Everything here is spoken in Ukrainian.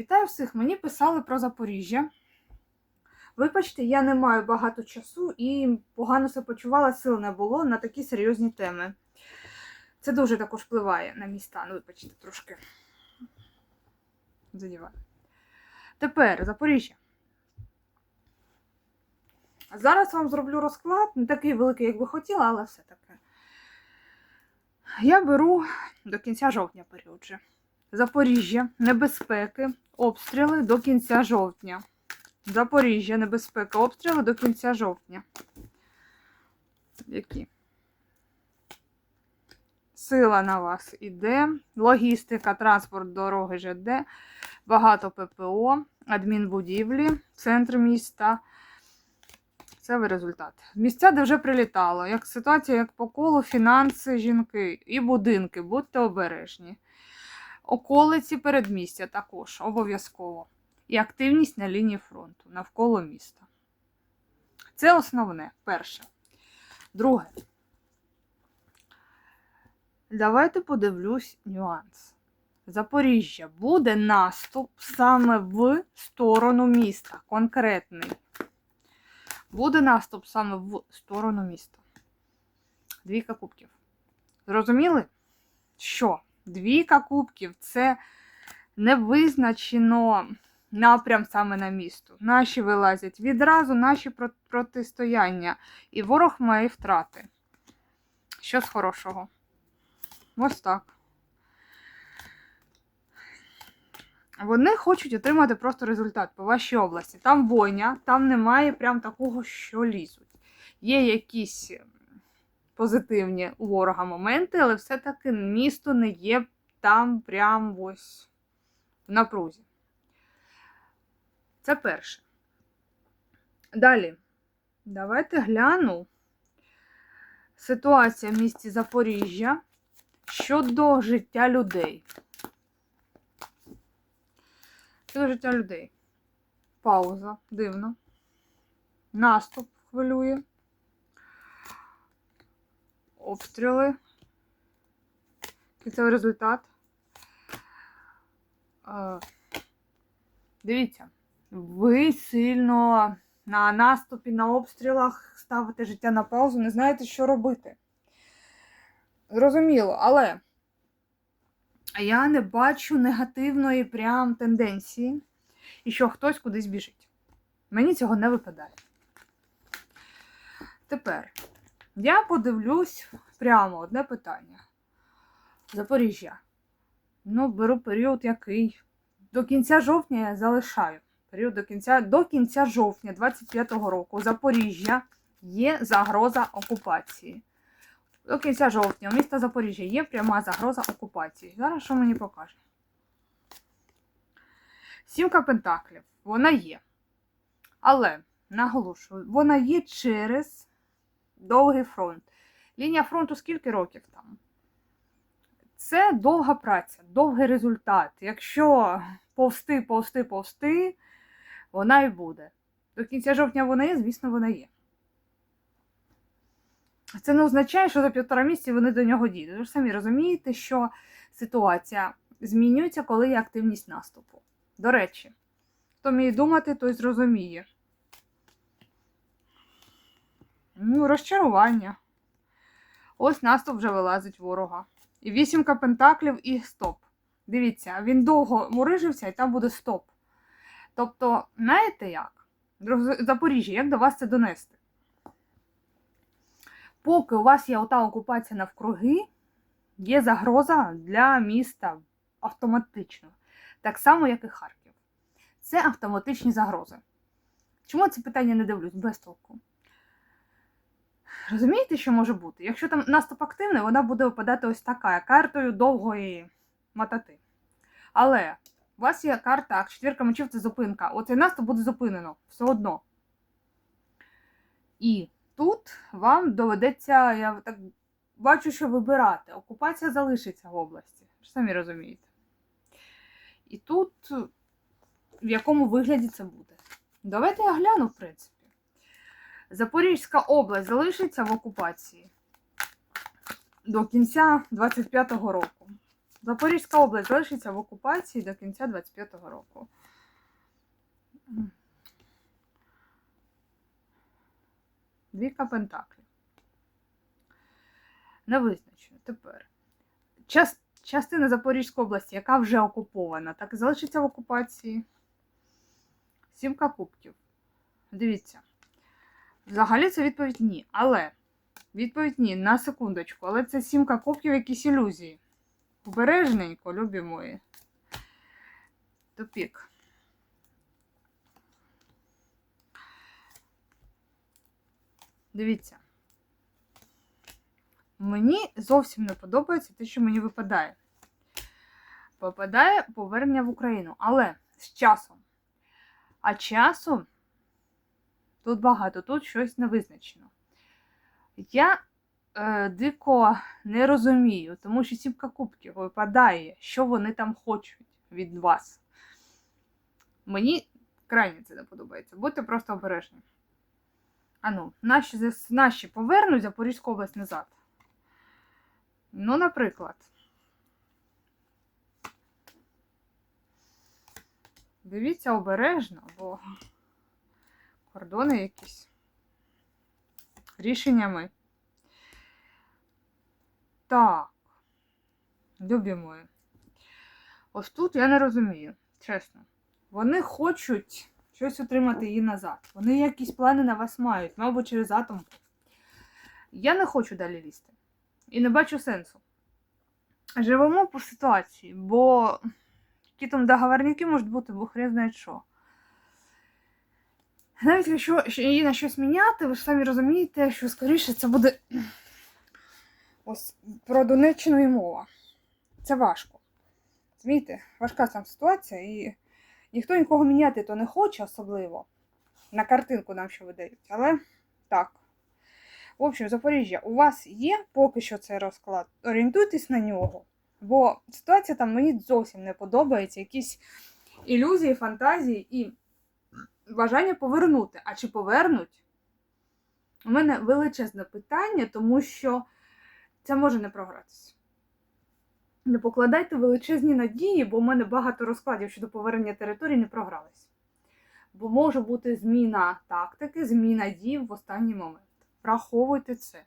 Вітаю всіх! Мені писали про Запоріжжя. Вибачте, я не маю багато часу і погано себе почувала, сил не було на такі серйозні теми. Це дуже також впливає на мій стан, вибачте, трошки. Задіваю. Тепер Запоріжжя. Зараз вам зроблю розклад, не такий великий, як би хотіла, але все таки. Я беру до кінця жовтня період. Запоріжжя, небезпеки, обстріли до кінця жовтня. Запоріжжя, небезпека, обстріли до кінця жовтня. Які? Сила на вас іде. Логістика, транспорт, дороги ЖД, багато ППО, адмінбудівлі, центр міста. Це ви результат. Місця, де вже прилітало. Як ситуація, як по колу, фінанси, жінки і будинки. Будьте обережні. Околиці передмістя також обов'язково. І активність на лінії фронту навколо міста. Це основне, перше. Друге. Давайте подивлюсь нюанс. Запоріжжя буде наступ саме в сторону міста. Конкретний. Буде наступ саме в сторону міста. Двійка кубків. Зрозуміли? Що? Двійка кубків це не визначено напрям саме на місто. Наші вилазять відразу наші протистояння. І ворог має втрати. Що з хорошого? Ось так. Вони хочуть отримати просто результат по вашій області. Там бойня, там немає прям такого, що лізуть. Є якісь позитивні у ворога моменти, але все-таки місто не є там прям ось в напрузі. Це перше. Далі. Давайте гляну. Ситуація в місті Запоріжжя щодо життя людей. Щодо життя людей. Пауза. Дивно. Наступ хвилює. Обстріли. Кінцевий результат. Е, Дивіться, ви сильно на наступі, на обстрілах ставите життя на паузу, не знаєте, що робити. Зрозуміло, але я не бачу негативної прям тенденції, і що хтось кудись біжить. Мені цього не випадає. Тепер я подивлюсь прямо одне питання. Запоріжжя. Ну, беру період який. До кінця жовтня я залишаю. Період до кінця, до кінця жовтня 25-го року Запоріжжя є загроза окупації. До кінця жовтня у міста Запоріжжя є пряма загроза окупації. Зараз що мені покаже? Сімка пентаклів. Вона є. Але, наголошую, вона є через довгий фронт. Лінія фронту скільки років там? Це довга праця, довгий результат. Якщо повсти, повсти, повсти, вона і буде. До кінця жовтня вона є, звісно, вона є. Це не означає, що за півтора місяці вони до нього дійдуть. Ви ж самі розумієте, що ситуація змінюється, коли є активність наступу. До речі, хто вміє думати, той зрозуміє. Ну, розчарування. Ось наступ вже вилазить ворога. І вісімка пентаклів і стоп. Дивіться, він довго мурижився і там буде стоп. Тобто, знаєте як? Запоріжжя, як до вас це донести? Поки у вас є ота окупація навкруги, є загроза для міста автоматично. Так само, як і Харків. Це автоматичні загрози. Чому ці питання не дивлюсь без толку? Розумієте, що може бути? Якщо там наступ активний, вона буде випадати ось така картою довгої матати. Але у вас є карта четвірка мечів це зупинка. Оцей наступ буде зупинено все одно. І тут вам доведеться, я так бачу, що вибирати. Окупація залишиться в області. Самі розумієте. І тут в якому вигляді це буде? Давайте я гляну, в принципі. Запорізька область залишиться в окупації до кінця 25-го року. Запорізька область залишиться в окупації до кінця 25-го року. Двійка Пентаклів. Не визначено. Тепер. Час, частина Запорізької області, яка вже окупована, так і залишиться в окупації. Сімка кубків. Дивіться. Взагалі це відповідь ні. Але. Відповідь ні, на секундочку. Але це сімка кубків якісь ілюзії. Обережненько, любі мої. Тупік. Дивіться. Мені зовсім не подобається те, що мені випадає. Попадає повернення в Україну. Але з часом. А часу тут багато, тут щось не визначено. Я е, дико не розумію, тому що сімка кубків випадає, що вони там хочуть від вас. Мені крайне це не подобається. Будьте просто обережні. Ану, наші, наші повернуть Запорізьку область назад. Ну, наприклад. Дивіться обережно, бо кордони якісь рішеннями. Так. Любі мої. Ось тут я не розумію, чесно. Вони хочуть щось отримати її назад. Вони якісь плани на вас мають, мабуть, через атом. Я не хочу далі лізти. І не бачу сенсу. Живемо по ситуації, бо які там договорники можуть бути, бо хрен знає що. Навіть якщо її на щось міняти, ви ж самі розумієте, що скоріше це буде ось про Донеччину і мова. Це важко. Розумієте, важка там ситуація, і ніхто нікого міняти то не хоче особливо. На картинку нам що видають. Але так. В общем, Запоріжжя, у вас є поки що цей розклад. Орієнтуйтесь на нього. Бо ситуація там мені зовсім не подобається. Якісь ілюзії, фантазії і бажання повернути. А чи повернуть? У мене величезне питання, тому що це може не програтися. Не покладайте величезні надії, бо в мене багато розкладів щодо повернення території не програлись. Бо може бути зміна тактики, зміна дій в останній момент. Враховуйте це.